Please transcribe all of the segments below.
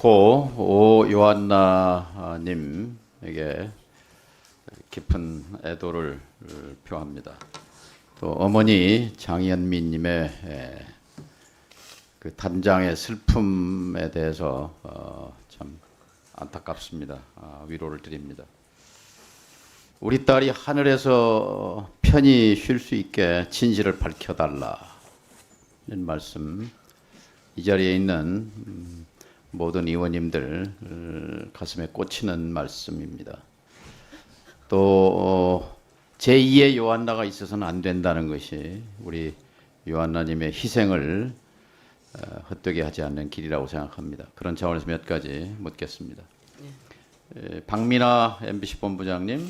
고 오 요한나님에게 깊은 애도를 표합니다. 또 어머니 장현미님의 에, 그 단장의 슬픔에 대해서 어, 참 안타깝습니다. 아, 위로를 드립니다. 우리 딸이 하늘에서 편히 쉴 수 있게 진실을 밝혀달라는 말씀 이 자리에 있는 음, 모든 의원님들 어, 가슴에 꽂히는 말씀입니다. 또 어, 제2의 요한나가 있어서는 안 된다는 것이 우리 요한나님의 희생을 어, 헛되게 하지 않는 길이라고 생각합니다. 그런 차원에서 몇 가지 묻겠습니다. 에, 박민아 MBC 본부장님,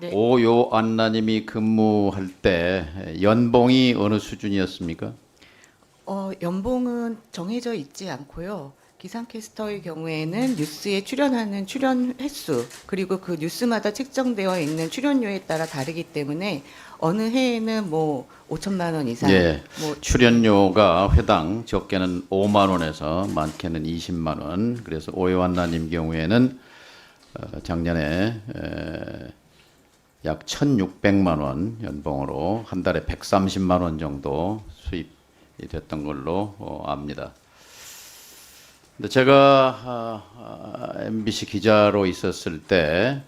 네. 오요 안나님이 근무할 때 연봉이 어느 수준이었습니까? 어, 연봉은 정해져 있지 않고요. 기상캐스터의 경우에는 뉴스에 출연하는 출연 횟수 그리고 그 뉴스마다 책정되어 있는 출연료에 따라 다르기 때문에 어느 해에는 뭐 5천만 원 이상, 예. 뭐 출연료가 회당 적게는 5만 원에서 많게는 20만 원. 그래서 오요한나님 경우에는 어, 작년에 에, 약 1,600만 원 연봉으로 한 달에 130만 원 정도 수입이 됐던 걸로 어, 압니다. 근데 제가 아, 아, MBC 기자로 있었을 때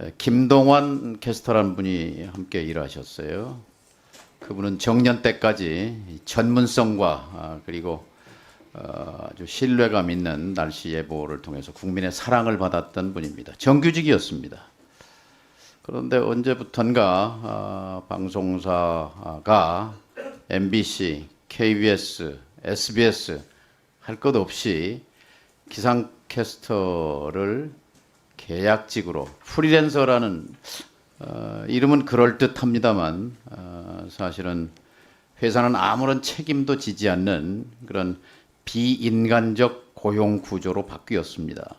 에, 김동완 캐스터라는 분이 함께 일하셨어요. 그분은 정년 때까지 이 전문성과 아, 그리고 어, 아주 신뢰감 있는 날씨 예보를 통해서 국민의 사랑을 받았던 분입니다. 정규직이었습니다. 그런데 언제부턴가 아, 방송사가 MBC, KBS, SBS 할 것 없이 기상캐스터를 계약직으로 프리랜서라는 어, 이름은 그럴 듯합니다만 어, 사실은 회사는 아무런 책임도 지지 않는 그런 비인간적 고용 구조로 바뀌었습니다.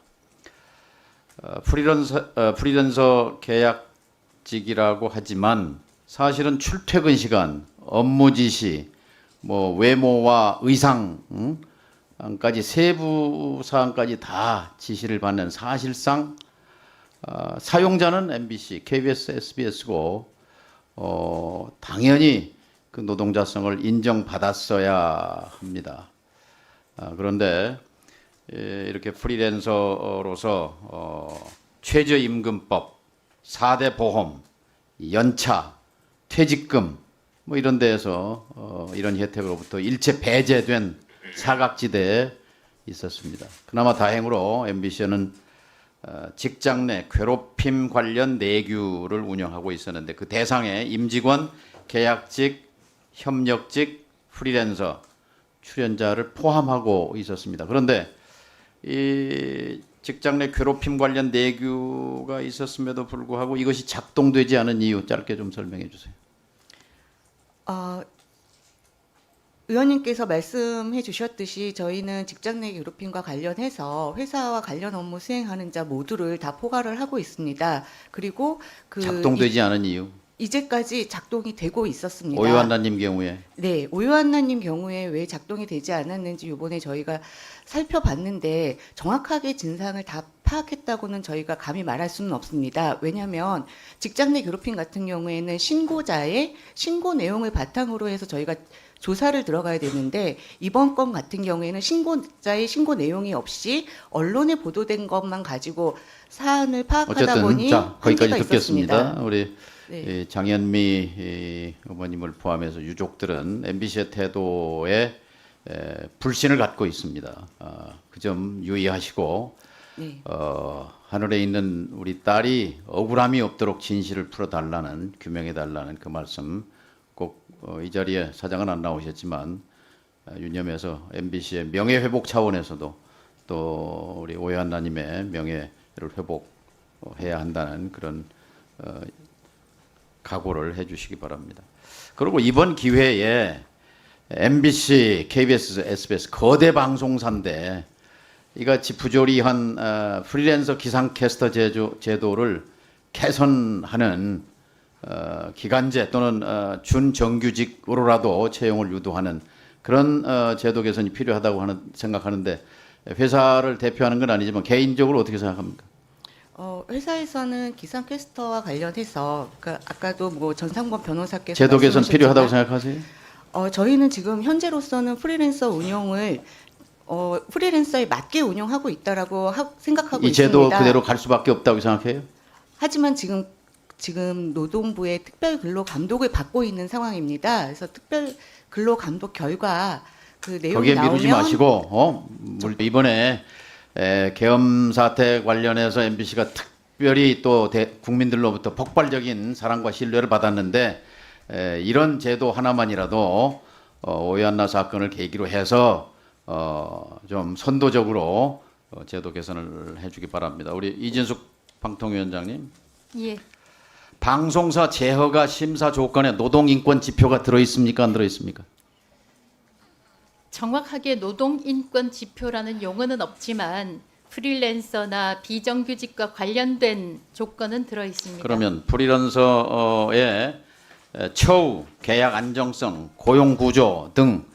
어, 프리랜서 어, 프리랜서 계약직이라고 하지만 사실은 출퇴근 시간, 업무 지시, 뭐 외모와 의상 응? 까지 세부 사항까지 다 지시를 받는 사실상 어, 사용자는 MBC, KBS, SBS고 어, 당연히 그 노동자성을 인정받았어야 합니다. 아, 그런데 예, 이렇게 프리랜서로서 어, 최저임금법, 4대 보험, 연차, 퇴직금 뭐 이런 데에서 어, 이런 혜택으로부터 일체 배제된 사각지대에 있었습니다. 그나마 다행으로 MBC는 어, 직장 내 괴롭힘 관련 내규를 운영하고 있었는데 그 대상에 임직원, 계약직, 협력직, 프리랜서, 출연자를 포함하고 있었습니다. 그런데 이 직장 내 괴롭힘 관련 내규가 있었음에도 불구하고 이것이 작동되지 않은 이유 짧게 좀 설명해 주세요. 어, 의원님께서 말씀해 주셨듯이 저희는 직장 내 괴롭힘과 관련해서 회사와 관련 업무 수행하는 자 모두를 다 포괄을 하고 있습니다. 그리고 그 작동되지 않은 이유. 이, 제까지 작동이 되고 있었습니다. 오유한나님 경우에 네, 오유한나님 경우에 왜 작동이 되지 않았는지 이번에 저희가 살펴봤는데 정확하게 진상을 다 파악했다고는 저희가 감히 말할 수는 없습니다. 왜냐하면 직장 내 괴롭힘 같은 경우에는 신고자의 신고 내용을 바탕으로 해서 저희가 조사를 들어가야 되는데 이번 건 같은 경우에는 신고자의 신고 내용이 없이 언론에 보도된 것만 가지고 사안을 파악하다 어쨌든 보니 자 거기까지 듣겠습니다. 있었습니다. 우리 네. 이 장현미 이 어머님을 포함해서 유족들은 MBC의 태도에 에, 불신을 갖고 있습니다. 아, 그점 유의하시고 네. 어, 하늘에 있는 우리 딸이 억울함이 없도록 진실을 풀어달라는 규명해달라는 그 말씀 꼭이 자리에 사장은 안 나오셨지만 아, 유념해서 MBC의 명예 회복 차원에서도 또 우리 오해한나님의 명예를 회복해야 한다는 그런 어, 각오를 해주시기 바랍니다. 그리고 이번 기회에 MBC, KBS, SBS 거대 방송사인데 이같이 부조리한 어, 프리랜서 기상캐스터 제조, 제도를 개선하는 어, 기간제 또는 어, 준정규직으로라도 채용을 유도하는 그런 어, 제도 개선이 필요하다고 하는 생각하는데 회사를 대표하는 건 아니지만 개인적으로 어떻게 생각합니까? 어, 회사에서는 기상캐스터와 관련해서 그러니까 아까도 뭐 전상범 변호사께서 제도 개선 필요하다고 생각하세요? 어, 저희는 지금 현재로서는 프리랜서 운영을 어, 프리랜서에 맞게 운영하고 있다라고 하, 생각하고 이 제도 있습니다. 그대로 갈 수밖에 없다고 생각해요? 하지만 지금 지금 노동부의 특별 근로 감독을 받고 있는 상황입니다. 그래서 특별 근로 감독 결과 그 내용이 거기에 나오면 미루지 마시고 어? 물- 이번에 에, 계엄 사태 관련해서 MBC가 특별히 또 대- 국민들로부터 폭발적인 사랑과 신뢰를 받았는데 에, 이런 제도 하나만이라도 어, 오해한나 사건을 계기로 해서 어, 좀 선도적으로 어, 제도 개선을 해주기 바랍니다. 우리 이진숙 방통위원장님. 예, 방송사 제허가 심사 조건에 노동인권 지표가 들어 있습니까? 안 들어 있습니까? 정확하게 노동 인권 지표라는 용어는 없지만 프리랜서나 비정규직과 관련된 조건은 들어 있습니다. 그러면 프리랜서의 처우, 계약 안정성, 고용 구조 등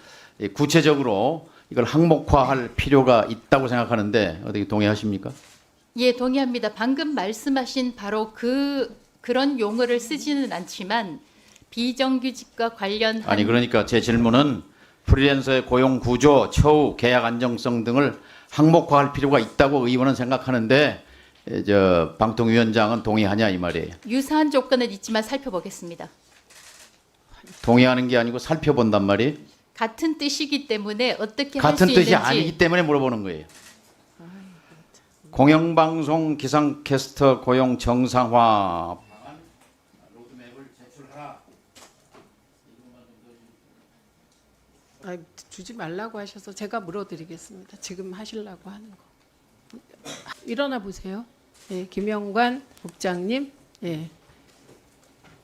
구체적으로 이걸 항목화할 필요가 있다고 생각하는데 어떻게 동의하십니까? 예, 동의합니다. 방금 말씀하신 바로 그 그런 용어를 쓰지는 않지만 비정규직과 관련한 아니 그러니까 제 질문은 프리랜서의 고용 구조, 처우, 계약 안정성 등을 항목화할 필요가 있다고 의원은 생각하는데 에, 저 방통위원장은 동의하냐 이 말이에요. 유사한 조건은 있지만 살펴보겠습니다. 동의하는 게 아니고 살펴본단 말이에요. 같은 뜻이기 때문에 어떻게 할 수 같은 있는지 뜻이 아니기 때문에 물어보는 거예요. 공영방송 기상캐스터 고용 정상화 아, 주지 말라고 하셔서 제가 물어드리겠습니다. 지금 하시려고 하는 거. 일어나 보세요. 예, 김영관 국장님. 예.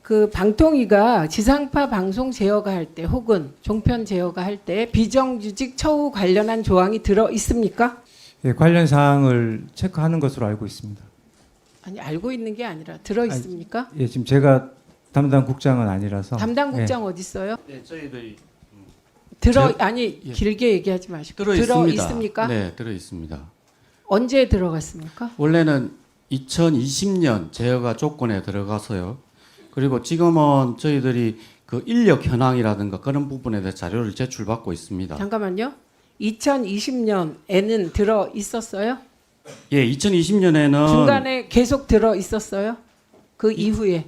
그 방통위가 지상파 방송 제어가 할 때 혹은 종편 제어가 할 때 비정규직 처우 관련한 조항이 들어 있습니까? 예, 관련 사항을 체크하는 것으로 알고 있습니다. 아니 알고 있는 게 아니라 들어 있습니까? 예, 지금 제가 담당 국장은 아니라서 담당 예, 국장 어디 있어요? 네, 저희들이 들어 제- 아니 예. 길게 얘기하지 마시고 들어 있습니다. 있습니까? 네, 들어 있습니다. 언제 들어갔습니까? 원래는 2020년 제어가 조건에 들어가서요. 그리고 지금은 저희들이 그 인력 현황이라든가 그런 부분에 대해 자료를 제출받고 있습니다. 잠깐만요. 2020년에는 들어 있었어요? 예, 2020년에는 중간에 계속 들어 있었어요? 그 이후에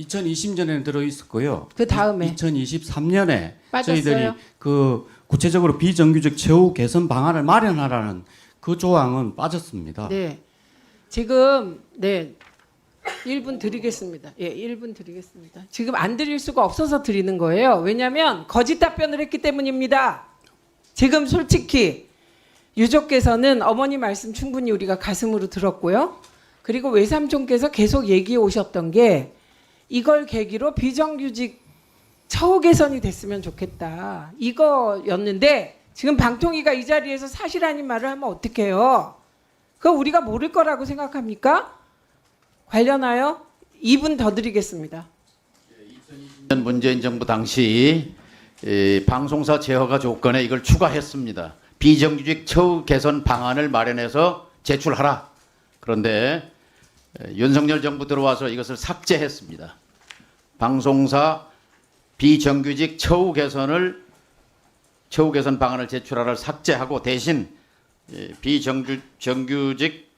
2020년에는 들어 있었고요. 그 다음에 2023년에 빠졌어요? 저희들이 그 구체적으로 비정규직 처우 개선 방안을 마련하라는 그 조항은 빠졌습니다. 네. 지금 네. 1분 드리겠습니다. 예, 1분 드리겠습니다. 지금 안 드릴 수가 없어서 드리는 거예요. 왜냐면 거짓 답변을 했기 때문입니다. 지금 솔직히 유족께서는 어머니 말씀 충분히 우리가 가슴으로 들었고요. 그리고 외삼촌께서 계속 얘기해 오셨던 게 이걸 계기로 비정규직 처우 개선이 됐으면 좋겠다. 이거였는데 지금 방통위가 이 자리에서 사실 아닌 말을 하면 어떡해요? 그거 우리가 모를 거라고 생각합니까? 관련하여 2분 더 드리겠습니다. 문재인 정부 당시 이 방송사 제허가 조건에 이걸 추가했습니다. 비정규직 처우 개선 방안을 마련해서 제출하라. 그런데 에, 윤석열 정부 들어와서 이것을 삭제했습니다. 방송사 비정규직 처우 개선을 처우 개선 방안을 제출하라를 삭제하고 대신 예, 비정규 정규직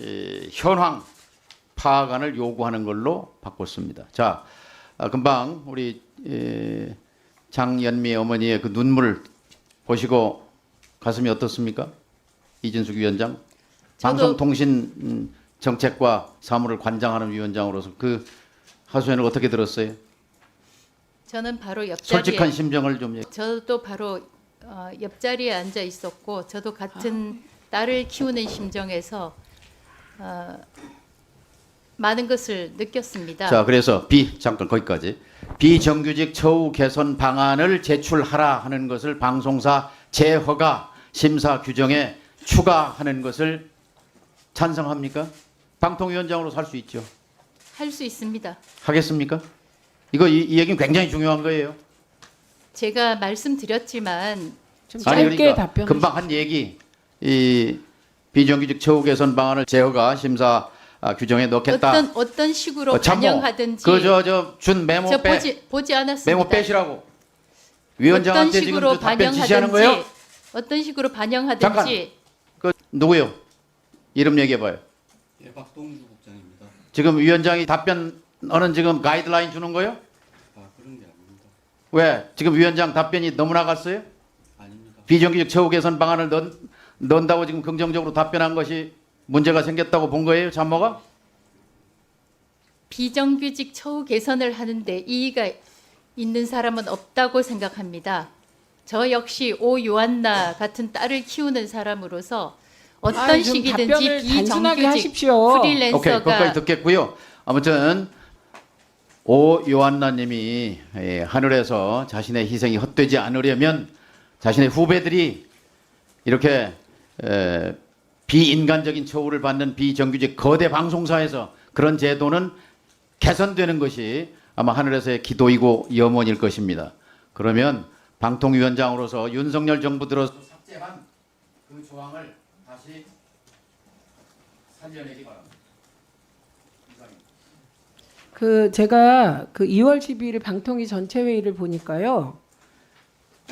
예, 현황 파악안을 요구하는 걸로 바꿨습니다. 자, 아, 금방 우리 에, 장연미 어머니의 그 눈물 보시고 가슴이 어떻습니까? 이진숙 위원장, 방송통신 음, 정책과 사무를 관장하는 위원장으로서 그 하소연을 어떻게 들었어요? 저는 바로 옆자리에 솔직한 심정을 좀 얘기- 저도 바로 어, 옆자리에 앉아 있었고 저도 같은 딸을 키우는 심정에서 어, 많은 것을 느꼈습니다. 자, 그래서 비 잠깐 거기까지 비정규직 처우 개선 방안을 제출하라 하는 것을 방송사 재허가 심사 규정에 추가하는 것을 찬성합니까? 방통위원장으로 살 수 있죠. 할 수 있습니다. 하겠습니까? 이거 이, 이 얘기는 굉장히 중요한 거예요. 제가 말씀드렸지만 좀 아니 짧게 그러니까 답변. 금방 한 얘기 이 비정규직 처우 개선 방안을 제어가 심사 아, 규정에 넣겠다. 어떤 어떤 식으로 어. 반영하든지 그저 저준 메모 저 빼 보지 보지 않았습니다. 메모 빼시라고. 어떤 위원장한테 지금 식으로 저 답변 지시하는 거예요? 반영하든지 어떤 식으로 잠깐. 반영하든지 그 누구요? 이름 얘기해봐요. 예, 박동주 국장입니다. 지금 위원장이 답변하는 지금 가이드라인 주는 거예요? 아 그런 게 아닙니다. 왜? 지금 위원장 답변이 너무 나갔어요? 아닙니다. 비정규직 처우 개선 방안을 넣, 넣는다고 지금 긍정적으로 답변한 것이 문제가 생겼다고 본 거예요, 참모가? 비정규직 처우 개선을 하는데 이의가 있는 사람은 없다고 생각합니다. 저 역시 오 요한나 같은 딸을 키우는 사람으로서 어떤 좀 식이든지 답변을 단순하게 비정규직 하십시오. 오케이, 프리랜서가 거기까지 듣겠고요. 아무튼 오 요한나님이 예, 하늘에서 자신의 희생이 헛되지 않으려면 자신의 후배들이 이렇게 에, 비인간적인 처우를 받는 비정규직 거대 방송사에서 그런 제도는 개선되는 것이 아마 하늘에서의 기도이고 염원일 것입니다. 그러면 방통위원장으로서 윤석열 정부 들어서 삭제한 그 조항을 살려내기 바랍니다. 이상입니다. 그 제가 그 2월 12일 방통위 전체 회의를 보니까요.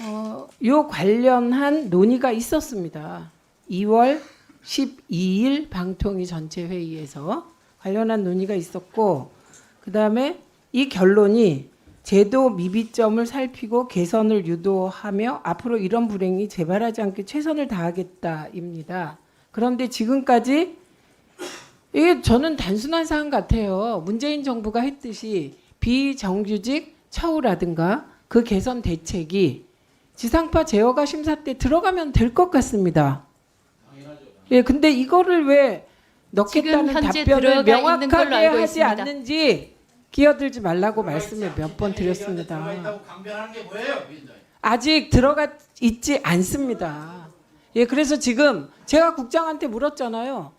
어, 요 관련한 논의가 있었습니다. 2월 12일 방통위 전체 회의에서 관련한 논의가 있었고 그다음에 이 결론이 제도 미비점을 살피고 개선을 유도하며 앞으로 이런 불행이 재발하지 않게 최선을 다하겠다입니다. 그런데 지금까지 이게 저는 단순한 사안 같아요. 문재인 정부가 했듯이 비정규직 처우라든가 그 개선 대책이 지상파 제어가 심사 때 들어가면 될 것 같습니다. 예, 근데 이거를 왜 넣겠다는 답변을 명확하게 하지 있습니다. 않는지 끼어들지 말라고 말씀을 몇 번 드렸습니다. 아직 들어가 있지 않습니다. 예, 그래서 지금 제가 국장한테 물었잖아요.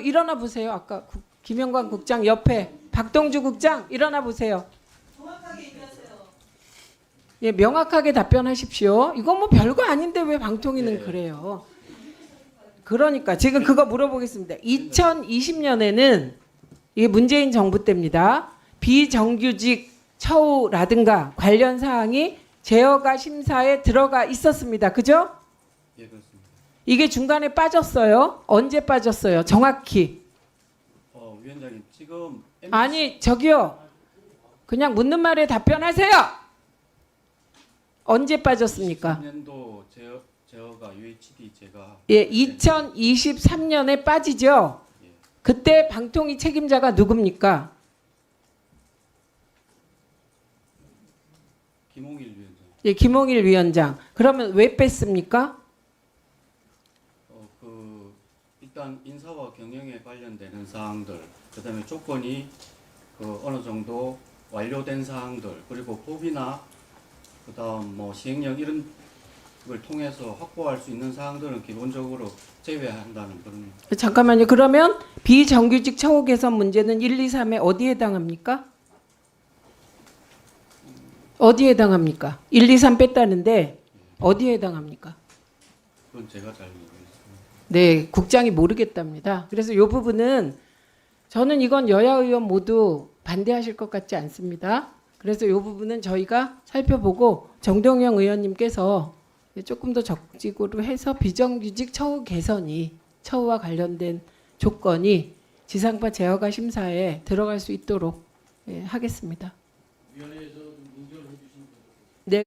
일어나 보세요. 아까 국- 김영관 국장 옆에 박동주 국장 일어나 보세요. 예, 명확하게 답변하십시오. 이거 뭐 별거 아닌데 왜 방통위는 그래요? 그러니까 지금 그거 물어보겠습니다. 2020년에는 이게 문재인 정부 때입니다. 비정규직 처우라든가 관련 사항이 제어가 심사에 들어가 있었습니다. 그죠? 예 그렇습니다. 이게 중간에 빠졌어요. 언제 빠졌어요? 정확히. 어 위원장님 지금 아니, 저기요. 그냥 묻는 말에 답변하세요. 언제 빠졌습니까? 3년도 제어 제어가 UHD 제가 예, 2023년에 빠지죠. 그때 방통위 책임자가 누굽니까? 김홍일 위원장. 예, 김홍일 위원장. 그러면 왜 뺐습니까? 어그 일단 인사와 경영에 관련되는 사항들, 그 다음에 조건이 그 어느 정도 완료된 사항들, 그리고 법이나 그 다음 뭐 시행령 이런 걸 통해서 확보할 수 있는 사항들은 기본적으로 제외한다는 그런 잠깐만요. 그러면 비정규직 처우 개선 문제는 1, 2, 3에 어디에 해당합니까? 어디에 해당합니까? 1, 2, 3 뺐다는데 어디에 해당합니까? 그건 제가 잘 모르겠습니다. 네, 국장이 모르겠답니다. 그래서 이 부분은 저는 이건 여야 의원 모두 반대하실 것 같지 않습니다. 그래서 이 부분은 저희가 살펴보고 정동영 의원님께서 조금 더 적극적으로 해서 비정규직 처우 개선이 처우와 관련된 조건이 지상파 제어가 심사에 들어갈 수 있도록 예, 하겠습니다.